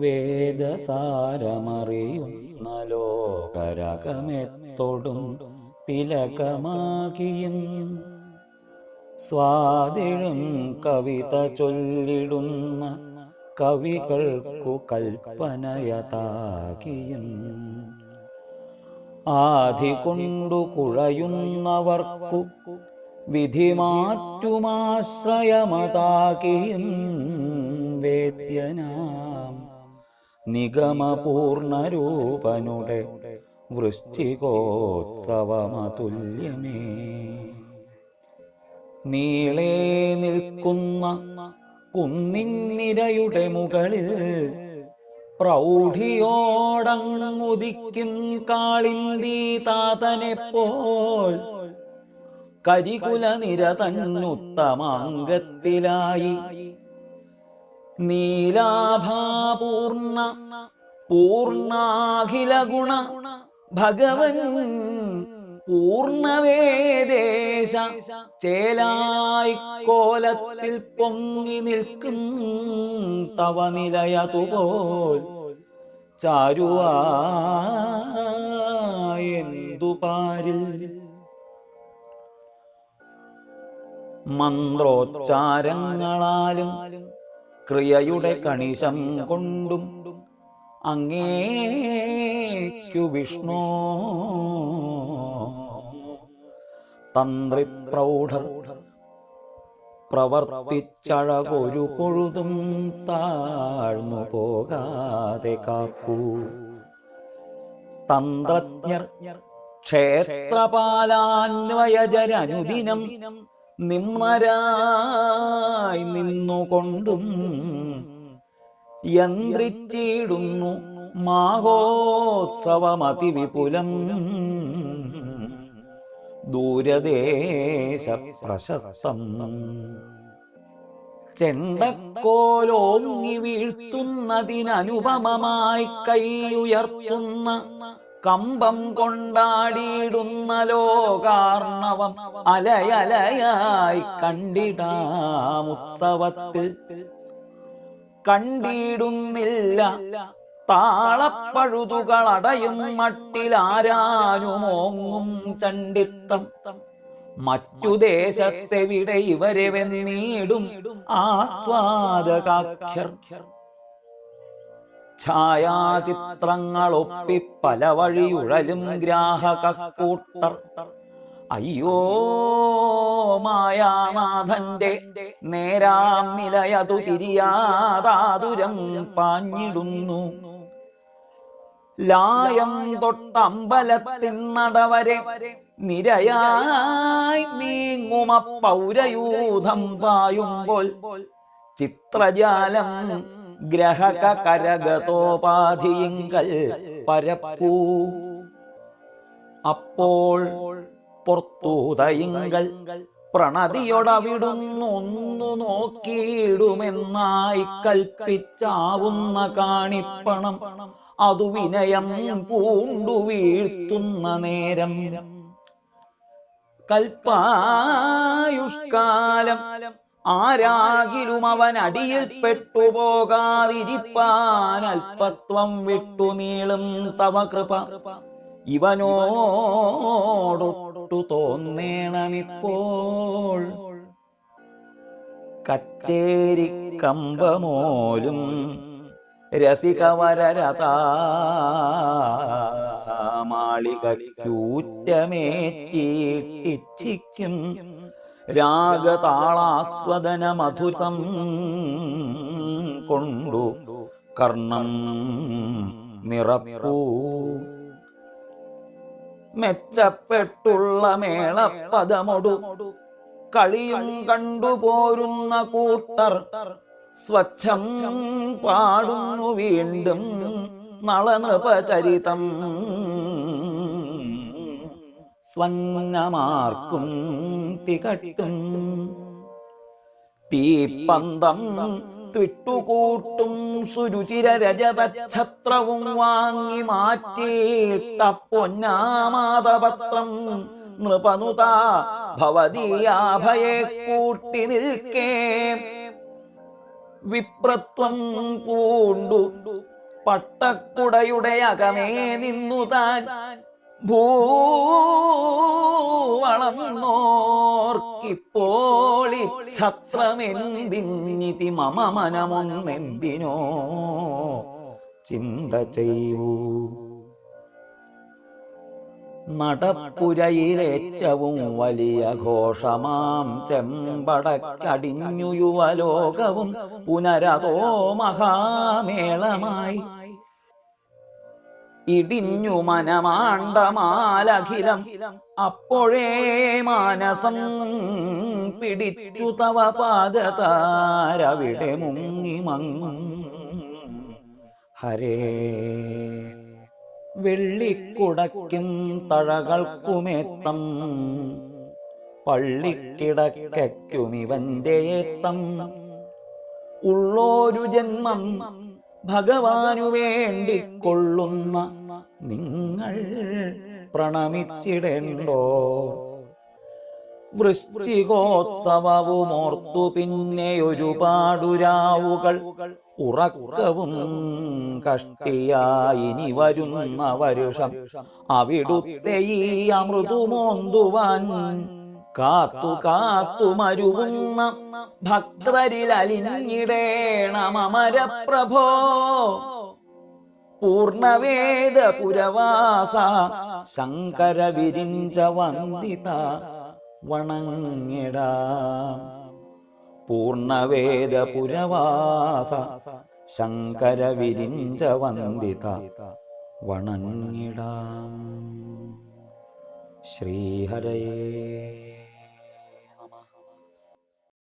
വേദസാരമറിയുന്ന ലോകരകമെത്തൊടും തിലകമാകിയും. സ്വാതിഴും കവിത ചൊല്ലിടുന്ന കവികൾക്കു കൽപ്പനയതാകിയും. ആധി കൊണ്ടു കുഴയുന്നവർക്കു വിധി മാറ്റുമാശ്രയമതാകിയും വേദ്യനാം നിഗമപൂർണരൂപനുടെ വൃശ്ചികോത്സവമതുല്യമേ. നീളേ നിൽക്കുന്ന കുന്നിന്നിരയുടെ മുകളിൽ പ്രൗഢിയോടങ്ങുദിക്കും കാളിന്തി താതനെപ്പോൾ കരികുല നിര നിരതന്നുത്തമാംഗത്തിലായി നീലാഭാപൂർണ പൂർണാഖില ഗുണ ഭഗവൻ പൂർണവേദേശ ചേലായി കോലത്തിൽ പൊങ്ങി നിൽക്കും തവ നിലയതുപോൽ ചാരുവാരിൽ മന്ത്രോച്ചാരങ്ങളാലും ക്രിയയുടെ കണിശം കൊണ്ടും അങ്ങേക്കു വിഷ്ണു. തന്ത്രി പ്രൗഢർ പ്രവർത്തിച്ചഴകൊരു പൊഴുതും താഴ്ന്നു പോകാതെ കാക്കൂ. തന്ത്രജ്ഞർ ക്ഷേത്രപാലാന്വയജരനുദിനം നിമ്മരായി നിന്നുകൊണ്ടും യന്ത്രിച്ചിടുന്നു മാഹോത്സവമതിവിപുലം ദൂരദേശ പ്രശസ്തം ചെണ്ടക്കോലോങ്ങി വീഴ്ത്തുന്നതിനനുപമമായി കൈയുയർത്തുന്ന കമ്പം കൊണ്ടാടിയിടുന്ന ലോകാർണവം അലയലയായി കണ്ടിടാമുത്സവത്തിൽ കണ്ടിടുന്നില്ല താളപ്പഴുതുകളടയും മട്ടിലാരാനുമോങ്ങും ചണ്ടിത്തം. മറ്റു ദേശത്തെവിടെ ഇവരെ വെന്നീടും ആസ്വാദകാഖ്യർ. ഛായാചിത്രങ്ങളൊപ്പി പല വഴിയുഴലും ഗ്രാഹകൂട്ടർ അയ്യോ മായാനാഥന്റെ നേരാം നിലയതു തിരിയാതാതുരം പാഞ്ഞിടുന്നു. ലായം തൊട്ടമ്പലത്തിൻ നടവരെ നിരയായി നീങ്ങുമ പൗരയൂഥം പായുമ്പോൾ ചിത്രജാലം ഗ്രഹക കരഗതോപാധിയിങ്കൽ പരപ്പൂ. അപ്പോൾ പുറത്തൂതയിങ്കൽ പ്രണതിയൊടവിടുന്നൊന്നു നോക്കിയിടുമെന്നായി കൽപ്പിച്ചാവുന്ന കാണിപ്പണം അതു വിനയം പൂണ്ടു വീഴ്ത്തുന്ന നേരം. കൽപ്പായുഷ്കാലം ആരാകിലും അവൻ അടിയിൽ പെട്ടുപോകാതിരിപ്പാൻ അല്പത്വം വിട്ടു നീളും തവ കൃപ ഇവനോടൊട്ടു തോന്നേണമിപ്പോൾ. കച്ചേരി കമ്പമോലും രസികവരരതാ മാളികൂറ്റമേറ്റിച്ചിക്കും രാഗതാളാസ്വദന മധുസം കൊണ്ടു കർണം നിറപ്പൂ. മെച്ചപ്പെട്ടുള്ള മേളപ്പദമൊടു കളിയും കണ്ടുപോരുന്ന കൂട്ടർ സ്വച്ഛം പാടുന്നു വീണ്ടും നളനൃപചരിതം. സ്വന്നമാർക്കും തികട്ടും. തീപ്പന്തം ത്വിട്ടുകൂട്ടും സുരുചിര രജതഛത്രവും വാങ്ങി മാറ്റിയിട്ട പൊന്നാമാതപത്രം നൃപനുത ഭവതീയാഭയെ കൂട്ടി നിൽക്കേ. വിപ്രത്വം പൂണ്ടു പട്ടക്കുടയുടെ അകമേ നിന്നു താൻ ഭൂവളന്നോർക്കിപ്പോളി ഛത്രമെന്തിന്നിതി മമ മനമൊന്നെന്തിനോ ചിന്ത ചെയ്യൂ. നടപ്പുരയിലേറ്റവും വലിയ ഘോഷമാം ചെമ്പടക്കടിഞ്ഞു യുവലോകവും പുനരതോ മഹാമേളമായി ഇടിഞ്ഞു മനമാണ്ടമാലഖിലം. അപ്പോഴേ മാനസം പിടിച്ചു തവ പാദതാരവിടെ മുങ്ങി മങ്ങും. ഹരേ. വെള്ളിക്കുടയ്ക്കും തഴകൾക്കുമേത്തം. പള്ളിക്കിടക്കുമിവന്റെ ഏത്തം. ഉള്ളോരു ജന്മം ഭഗവാനു വേണ്ടി കൊള്ളുന്ന നിങ്ങൾ പ്രണമിച്ചിടേണ്ടോ? വൃശ്ചികോത്സവവുമോർത്തു പിന്നെ ഒരുപാടു രാവുകൾ ഉറക്കവും കഷ്ടിയായിനി വരുന്ന വരുഷം അവിടുത്തെ ഈ അമൃതുമോന്തുവാൻ കാത്തു കാത്തു മരുവുന്ന ഭക്തരിൽ അലിഞ്ഞിടേണം അമരപ്രഭോ. പൂർണവേദ പുരവാസ ശങ്കര വിരിഞ്ച വന്ദിത വണങ്ങിട. പൂർണവേദ പുരവാസ ശങ്കര വിരിഞ്ച വന്ദിത വണങ്ങിടാം. ശ്രീഹരയേ.